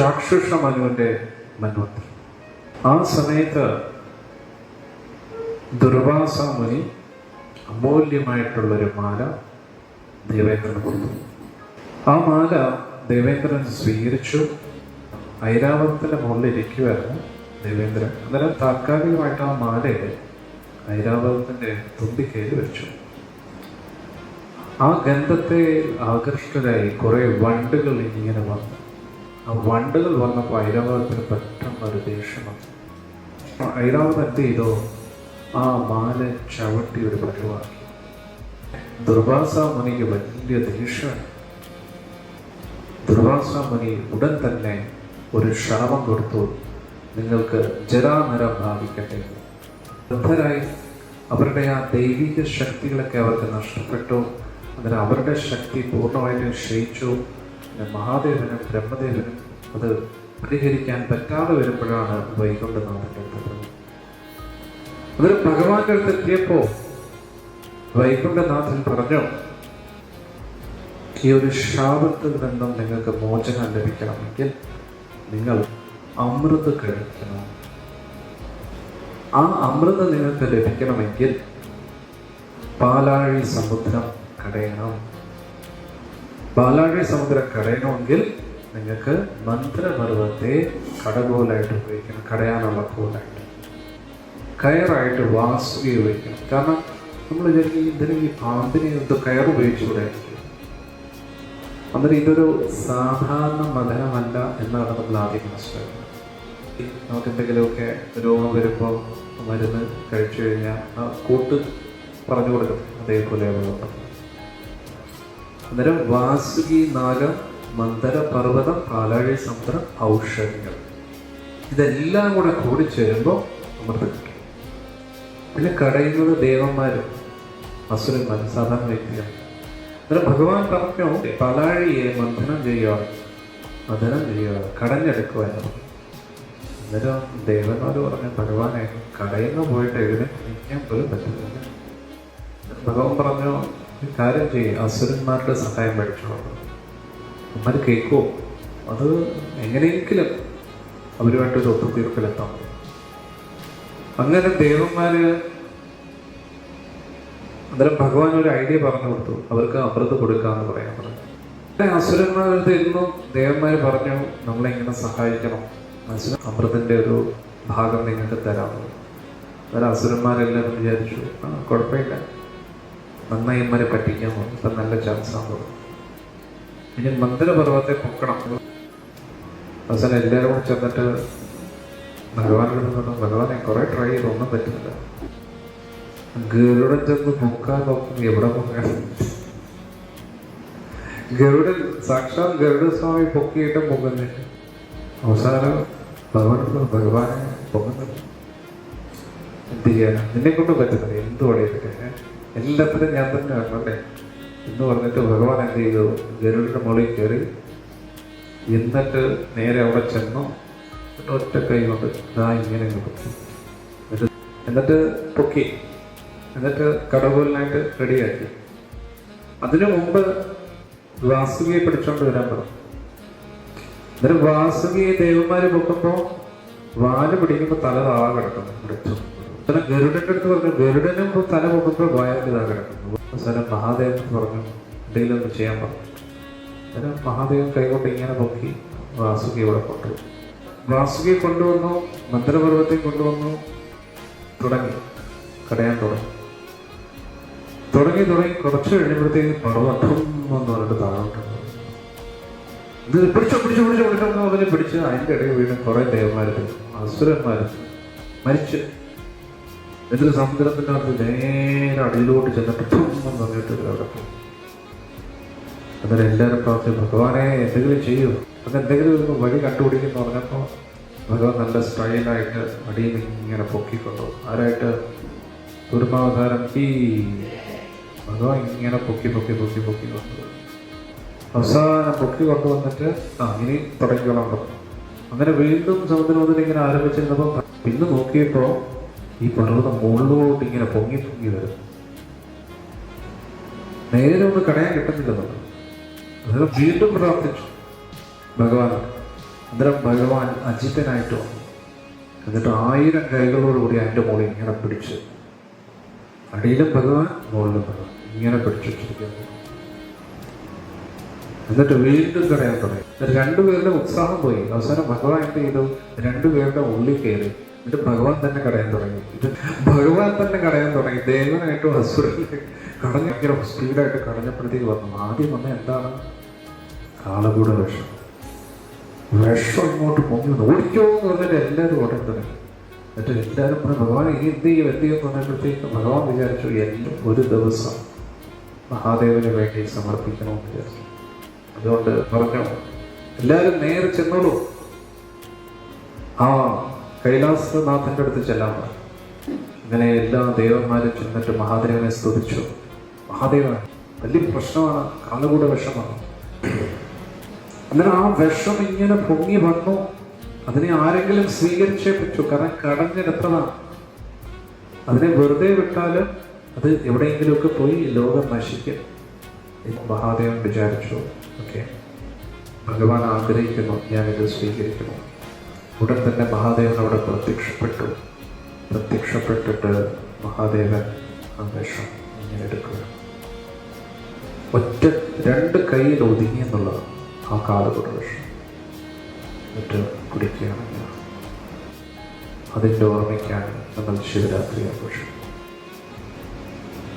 ചാക്ഷുഷ മനുവിന്റെ മന്വന്തരം ആ സമയത്ത് ദുർവാസ മുനി അമൂല്യമായിട്ടുള്ളൊരു മാല ദേവേന്ദ്രന് കൊടുത്തു. ആ മാല ദേവേന്ദ്രൻ സ്വീകരിച്ചു. ഐരാവതത്തിന്റെ മുകളിൽ ഇരിക്കുമായിരുന്നു ദേവേന്ദ്രൻ. അന്നേരം താൽക്കാലികമായിട്ട് ആ മാലയെ ഐരാവതത്തിന്റെ തുമ്പിക്കയിൽ വെച്ചു. ആ ഗന്ധത്തെ ആകർഷ്ടരായി കുറേ വണ്ടുകൾ ഇങ്ങനെ വന്നു. വണ്ടുകൾ വന്നപ്പോൾ ഐരാവതത്തിന് പെട്ടെന്ന് ഒരു ദേഷ്യം വന്നു. ഐരാവതം എന്ത് ചെയ്തോ ആ മാല ചവിട്ടി ഒരു പരിവാക്കി. ദുർവാസ മുനിക്ക് വലിയ ദേഷ്യമാണ് ദുർവാസ മുനി ഉടൻ തന്നെ ഒരു ശാപം കൊടുത്തു. നിങ്ങൾക്ക് ജരാനിരം ഭാവിക്കട്ടെ. വൃദ്ധരായി അവരുടെ ആ ദൈവിക ശക്തികളൊക്കെ അവർക്ക് നഷ്ടപ്പെട്ടു. അതിന് അവരുടെ ശക്തി പൂർണമായിട്ടും ക്ഷയിച്ചു. മഹാദേവനും ബ്രഹ്മദേവനും അത് പരിഹരിക്കാൻ പറ്റാതെ വരുമ്പോഴാണ് വൈകുണ്ഠനാഥന്റെ അടുത്തത് അത് ഭഗവാന്റെ അടുത്ത് എത്തിയപ്പോ വൈകുണ്ഠനാഥൻ പറഞ്ഞു ഈ ഒരു ശാപത്തിൽ നിന്നും നിങ്ങൾക്ക് മോചനം ലഭിക്കണമെങ്കിൽ നിങ്ങൾ അമൃത് കഴിക്കണം. ആ അമൃത് നിങ്ങൾക്ക് ലഭിക്കണമെങ്കിൽ പാലാഴി സമുദ്രം കടയണം. പാലാഴി സമുദ്രം കടയണമെങ്കിൽ നിങ്ങൾക്ക് മന്ത്രപർവത്തെ കടകോലായിട്ട് ഉപയോഗിക്കണം കടയാനുള്ള കോലായിട്ട് കയറായിട്ട് വാസുകി ഉപയോഗിക്കണം. കാരണം നമ്മൾ വിചാരിക്കും ഇതിന് ഈ പാമ്പിനെ എന്ത് കയർ ഉപയോഗിച്ചുകൂടെ? അന്നേരം ഇതൊരു സാധാരണ മതനമല്ല എന്നാണ് നമ്മൾ ആദ്യം മനസ്സിലാക്കുന്നത്. നമുക്ക് എന്തെങ്കിലുമൊക്കെ രോഗം വരുമ്പോൾ മരുന്ന് കഴിച്ചു കഴിഞ്ഞാൽ കൂട്ട് പറഞ്ഞു കൊടുക്കും അതേപോലെയുള്ള അന്നേരം വാസുകി നാഗം മന്ദര പർവതം പാലാഴി സമുദ്രം ഔഷധങ്ങൾ. ഇതെല്ലാം കൂടെ കൂടി ചേരുമ്പോൾ അമൃത് പിന്നെ കടയുന്നത് ദേവന്മാരും അസുരന്മാരും സാധാരണ വ്യക്തികൾ അന്നേരം ഭഗവാൻ പറഞ്ഞു പലാഴിയെ മന്ദനം ചെയ്യുക മന്ദനം ചെയ്യുക കടഞ്ഞെടുക്കുക എന്ന് അന്നേരം ദേവന്മാർ പറഞ്ഞു ഭഗവാനെ കടയുന്ന പോയിട്ട് എഴുതി നിൽക്കാൻ പോലും പറ്റുന്നില്ല ഭഗവാൻ പറഞ്ഞു "ഒരു കാര്യം ചെയ്യും. അസുരന്മാരുടെ സഹായം മേടിച്ചോളൂ അമ്മ കേൾക്കുമോ അത് എങ്ങനെയെങ്കിലും അവരുമായിട്ട് ഒരു ഒത്തുതീർപ്പിലെത്താം. അങ്ങനെ ദേവന്മാര് അന്നേരം ഭഗവാൻ ഒരു ഐഡിയ പറഞ്ഞു കൊടുത്തു. അവർക്ക് അമൃത് കൊടുക്കാന്ന് പറയാൻ പറഞ്ഞു. അസുരന്മാരുടെ ഇരുന്നു ദേവന്മാര് പറഞ്ഞു നമ്മളെ ഇങ്ങനെ സഹായിക്കണം? അസുര അമൃതിന്റെ ഒരു ഭാഗം നിങ്ങൾക്ക് തരാമെന്ന് അന്നേരം അസുരന്മാരെല്ലാവരും വിചാരിച്ചു ആ കുഴപ്പമില്ല. നന്നായി ഇമ്മരെ പറ്റിക്കാൻ ഇപ്പം നല്ല ചാൻസ് ആണ്. ഇനി മന്ദിരപർവത്തെ പൊക്കണം. അവസാനം എല്ലാവരും കൂടെ ചെന്നിട്ട് ഭഗവാനോട് പറഞ്ഞു ഭഗവാനെ കുറേ ട്രൈ ചെയ്ത്. ഒന്നും പറ്റുന്നില്ല. ഗരുഡൻ ചെന്ന് പൊക്കാൻ നോക്കും എവിടെ പൊക്കാൻ ഗരുഡൻ സാക്ഷാൽ ഗരുഡ സ്വാമി പൊക്കിയിട്ടും പൊങ്ങുന്നില്ല അവസാനം ഭഗവാനോട് ഭഗവാനെ പൊങ്ങുന്നില്ല എന്ത് ചെയ്യാനാ? നിന്നെ കൊണ്ട് പറ്റുന്നില്ല. എന്ത് പടയില്ലേ എല്ലാത്തിനും ഞാൻ തന്നെ വേണം അല്ലേ എന്ന് പറഞ്ഞിട്ട് ഭഗവാൻ എന്ത് ചെയ്തു? ഗരുഡിന്റെ മുകളിൽ കയറി എന്നിട്ട് നേരെ അവിടെ ചെന്നു. എന്നിട്ട് ഒറ്റ കൈ കൊണ്ട് ഇതാ ഇങ്ങനെ കൊടുത്തു എന്നിട്ട് പൊക്കി. എന്നിട്ട് കടകൂലിനായിട്ട് റെഡിയാക്കി. അതിനു മുമ്പ് വാസുകിയെ പിടിച്ചോണ്ട് വരാൻ പറഞ്ഞു. എന്നിട്ട് വാസുകിയെ ദേവന്മാര് പൊക്കുമ്പോ വാൽ പിടിക്കുമ്പോ തല താഴെ കിടക്കുന്നു. അങ്ങനെ ഗരുഡന്റെ അടുത്ത് പറഞ്ഞു ഗരുഡനും തല പൊക്കുമ്പോൾ വായന്റെ ഇതാ കിടക്കുന്നു. അവസാനം മഹാദേവൻ പറഞ്ഞു എന്തെങ്കിലും ചെയ്യാൻ പറഞ്ഞു. അങ്ങനെ മഹാദേവൻ കൈകൊണ്ട് ഇങ്ങനെ നോക്കി വാസുകി ഇവിടെ കൊണ്ടുവന്നു. വാസുകി കൊണ്ടുവന്നു മന്ദരപർവത്തെ കൊണ്ടുവന്നു തുടങ്ങി കടയാൻ തുടങ്ങി. തുടങ്ങി തുടങ്ങി കുറച്ച് കഴിയുമ്പോഴത്തേക്ക് പർവതം എന്ന് പറഞ്ഞിട്ട് താഴോട്ട് ഇത് പിടിച്ചു പിടിച്ചു പിടിച്ചു പിടിച്ചു അവനെ പിടിച്ച് അതിന്റെ ഇടയിൽ വീണ് കുറെ ദേവന്മാരും അസുരന്മാരും മരിച്ചു. എന്നിട്ട് സമുദ്രത്തിന്റെ അകത്ത് നേരെ അടിയിലോട്ട് ചെന്നിട്ട് എന്ന് പറഞ്ഞിട്ട് പോയി അന്നേരം എല്ലാവരും പ്രാർത്ഥിച്ചു ഭഗവാനെ എന്തെങ്കിലും ചെയ്യൂ. അത് എന്തെങ്കിലും ഒരു വഴി കണ്ടുപിടിക്കുന്നു പറഞ്ഞപ്പോൾ ഭഗവാൻ നല്ല സ്റ്റൈലായിട്ട് അടിയിൽ ഇങ്ങനെ പൊക്കിക്കൊണ്ടു. ആരായിട്ട്? ദുർമാവതാരം തീ ഭഗവാൻ ഇങ്ങനെ പൊക്കി പൊക്കി പൊക്കി പൊക്കി കൊണ്ടു. അവസാനം പൊക്കി കൊണ്ടുവന്നിട്ട് ആ ഇനി തുടങ്ങിക്കോളാൻ പറഞ്ഞു അങ്ങനെ വീണ്ടും സമുദ്രം ഇങ്ങനെ ആരംഭിച്ചിരുന്നപ്പോൾ പിന്നെ നോക്കിയപ്പോൾ ഈ പർവതം മുകളിലോട്ട് ഇങ്ങനെ പൊങ്ങി പൊങ്ങി വരും. നേരെ ഒന്ന് കടയാൻ കിട്ടുന്നില്ലെന്നുണ്ട്. അന്നേരം വീണ്ടും പ്രാർത്ഥിച്ചു. ഭഗവാൻ അന്നേരം ഭഗവാൻ അജിതനായിട്ട് വന്നു. എന്നിട്ട് ആയിരം കൈകളോടുകൂടി അതിന്റെ മുകളിൽ ഇങ്ങനെ പിടിച്ച് അടിയിലും ഭഗവാൻ മുകളിലും ഭഗവാൻ ഇങ്ങനെ പിടിച്ചു വെച്ചിരിക്കുന്നു. എന്നിട്ട് വീണ്ടും കടയാൻ തുടങ്ങി. രണ്ടുപേരുടെ ഉത്സാഹം പോയി. അവസാനം ഭഗവാൻ എന്ത് ചെയ്തു? രണ്ടുപേരുടെ ഉള്ളിൽ കയറി എന്നിട്ട് ഭഗവാൻ തന്നെ കടയാൻ തുടങ്ങി. ഇത് ഭഗവാൻ തന്നെ കടയാൻ തുടങ്ങി. ദേവനായിട്ടും അസുരൻ കടഞ്ഞ ഭയങ്കര സ്പീഡായിട്ട് കടഞ്ഞപ്പോഴത്തേക്ക് വന്നു ആദ്യം വന്ന എന്താണ്? കാളകൂട വിഷം. വിഷം ഇങ്ങോട്ട് പൊങ്ങി ഓടിക്കോ എന്ന് പറഞ്ഞിട്ട് എല്ലാവരും ഓടാൻ തുടങ്ങി. എന്നിട്ട് എല്ലാവരും പറഞ്ഞു ഭഗവാൻ ഈ എന്ത് ചെയ്യും? എന്ത് ചെയ്യും? പറഞ്ഞപ്പോഴത്തേക്ക് ഭഗവാൻ വിചാരിച്ചു എല്ലാം ഒരു ദിവസം മഹാദേവന് വേണ്ടി സമർപ്പിക്കണമെന്ന് വിചാരിച്ചു. അതുകൊണ്ട് പറഞ്ഞു എല്ലാവരും നേരെ ചെന്നോളൂ. ആ കൈലാസനാഥന്റെ അടുത്ത് ചെല്ലാൻ ഇങ്ങനെ എല്ലാ ദേവന്മാരും ചെന്നിട്ട് മഹാദേവനെ സ്തുതിച്ചു. മഹാദേവൻ വലിയ പ്രശ്നമാണ്. കാലുകൂടെ വിഷമാണ് അന്നേരം ആ വിഷം ഇങ്ങനെ പൊങ്ങി വന്നു. അതിനെ ആരെങ്കിലും സ്വീകരിച്ചേ പറ്റൂ. കാരണം കടഞ്ഞെടുത്തതാണ്. അതിനെ വെറുതെ വിട്ടാൽ അത് എവിടെയെങ്കിലുമൊക്കെ പോയി ലോകം നശിക്കും മഹാദേവൻ വിചാരിച്ചു. ഓക്കെ. ഭഗവാൻ ആഗ്രഹിക്കുന്നു. ഞാനിത് സ്വീകരിക്കുന്നു. ഉടൻ തന്നെ മഹാദേവൻ അവിടെ പ്രത്യക്ഷപ്പെട്ടു. പ്രത്യക്ഷപ്പെട്ടിട്ട് മഹാദേവൻ ആ വിഷം ഇങ്ങനെ എടുക്കുക ഒറ്റ രണ്ട് കൈയിൽ ഒതുങ്ങി എന്നുള്ള ആ കാലഘട്ട വിഷം എന്നിട്ട് കുടിക്കുകയാണെങ്കിൽ അതിന്റെ ഓർമ്മയ്ക്കാണ് നമ്മൾ ശിവരാത്രി ആഘോഷം.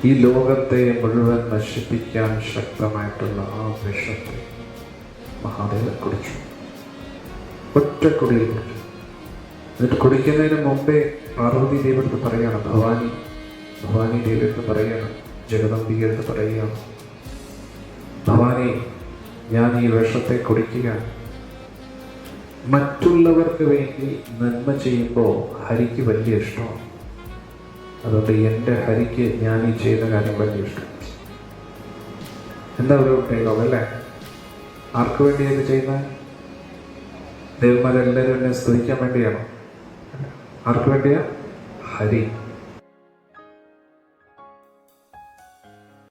ഈ ലോകത്തെ മുഴുവൻ നശിപ്പിക്കാൻ ശക്തമായിട്ടുള്ള ആ വിഷത്തെ മഹാദേവൻ കുടിച്ചു. ഒറ്റ കുടിയിൽ എന്നിട്ട് കുടിക്കുന്നതിന് മുമ്പേ പാർവതി ദേവിയെടുത്ത് പറയുകയാണ് ഭവാനി ഭവാനി ദേവിയെടുത്ത് പറയുകയാണ് ജഗദംബികയെടുത്ത് പറയുകയാണ് ഭവാനി ഞാൻ ഈ വിഷത്തെ കുടിക്കുക. മറ്റുള്ളവർക്ക് വേണ്ടി നന്മ ചെയ്യുമ്പോൾ ഹരിക്ക് വലിയ ഇഷ്ടമാണ്. അതുകൊണ്ട് എന്റെ ഹരിക്ക് ഞാൻ ഈ ചെയ്ത കാര്യം വലിയ ഇഷ്ടം. എന്താ ഒരു ഡയലോഗ് അല്ലേ? ആർക്ക് വേണ്ടിയാണ് ചെയ്യുന്നത്? ദേവന്മാരെല്ലാവരും എന്നെ സ്തുതിക്കാൻ വേണ്ടിയാണോ. ആർക്ക് വേണ്ടിയാ? ഹരി.